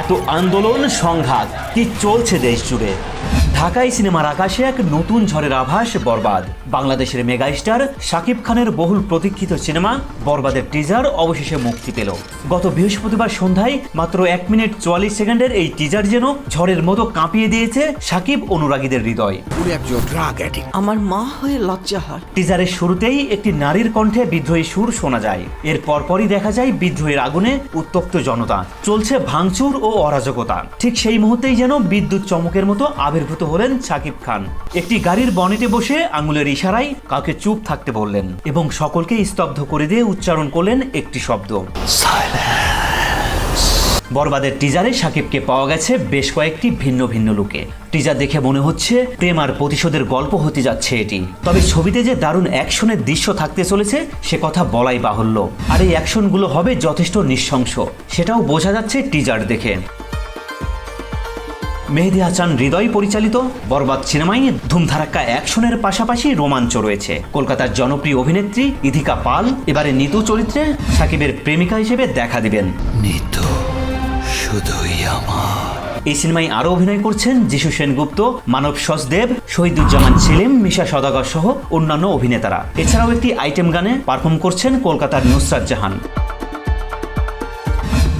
এত আন্দোলন, সংঘাত, কি চলছে দেশ জুড়ে ঢাকাই সিনেমার আকাশে এক নতুন ঝড়ের আভাস বরবাদ। বাংলাদেশের মেগাস্টার শাকিব খানের বহুল প্রতীক্ষিত সিনেমা বরবাদের টিজার অবশেষে মুক্তি পেল। গত বৃহস্পতিবার সন্ধ্যায় মাত্র এক মিনিট চুয়াল্লিশ সেকেন্ডের এই টিজার যেন ঝড়ের মতো কাঁপিয়ে দিয়েছে শাকিব অনুরাগীদের হৃদয়। আমার মা হয়ে লজ্জা হয়। টিজারের শুরুতেই একটি নারীর কণ্ঠে বিদ্রোহী সুর শোনা যায়। এর পরপরই দেখা যায় বিদ্রোহের আগুনে উত্তপ্ত জনতা। চলছে ভাঙচুর ও অরাজকতা। ঠিক সেই মুহূর্তেই যেন বিদ্যুৎ চমকের মতো আবির্ভূত হলেন শাকিব খান। একটি গাড়ির বনেটে বসে আঙুলের ইশারায় কাউকে চুপ থাকতে বললেন এবং সকলকে স্তব্ধ করে দিয়ে উচ্চারণ করলেন একটি শব্দ। বরবাদের টিজারে সাকিবকে পাওয়া গেছে বেশ কয়েকটি ভিন্ন ভিন্ন লুকে। টিজার দেখে মনে হচ্ছে প্রেম আর প্রতিশোধের গল্প হতে যাচ্ছে এটি। তবে ছবিতে যে দারুণ অ্যাকশনের দৃশ্য থাকতে চলেছে সে কথা বলাই বাহুল্য। আর এই অ্যাকশনগুলো হবে যথেষ্ট নৃশংস সেটাও বোঝা যাচ্ছে টিজার দেখে। মেহেদি হাসান হৃদয় পরিচালিত বরবাদ সিনেমায় ধুমধারাক্কা অ্যাকশনের পাশাপাশি রোমাঞ্চ রয়েছে। কলকাতার জনপ্রিয় অভিনেত্রী ইধিকা পাল এবারে নিতু চরিত্রে সাকিবের প্রেমিকা হিসেবে দেখা দিবেন। নিতু শুধুই আমার। এই সিনেমায় আরও অভিনয় করছেন যিশু সেনগুপ্ত মানব সচদেব শহীদুজ্জামান সেলিম মিশা সদাগর সহ অন্যান্য অভিনেতারা। এছাড়াও একটি আইটেম গানে পারফর্ম করছেন কলকাতার নুসরাত জাহান।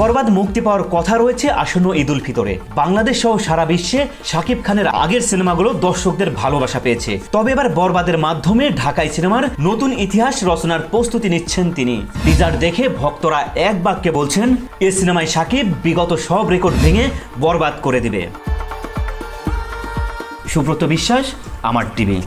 বরবাদ মুক্তি পাওয়ার কথা রয়েছে আসন্ন ঈদ উল ফিতরে। বাংলাদেশ সহ সারা বিশ্বে শাকিব খানের আগের সিনেমাগুলো দর্শকদের ভালোবাসা পেয়েছে। তবে এবার বরবাদের মাধ্যমে ঢাকাই সিনেমার নতুন ইতিহাস রচনার প্রস্তুতি নিচ্ছেন তিনি। টিজার দেখে ভক্তরা এক বাক্যে বলছেন, এ সিনেমায় শাকিব বিগত সব রেকর্ড ভেঙে বরবাদ করে দিবে। সুব্রত বিশ্বাস, আমার টিভি।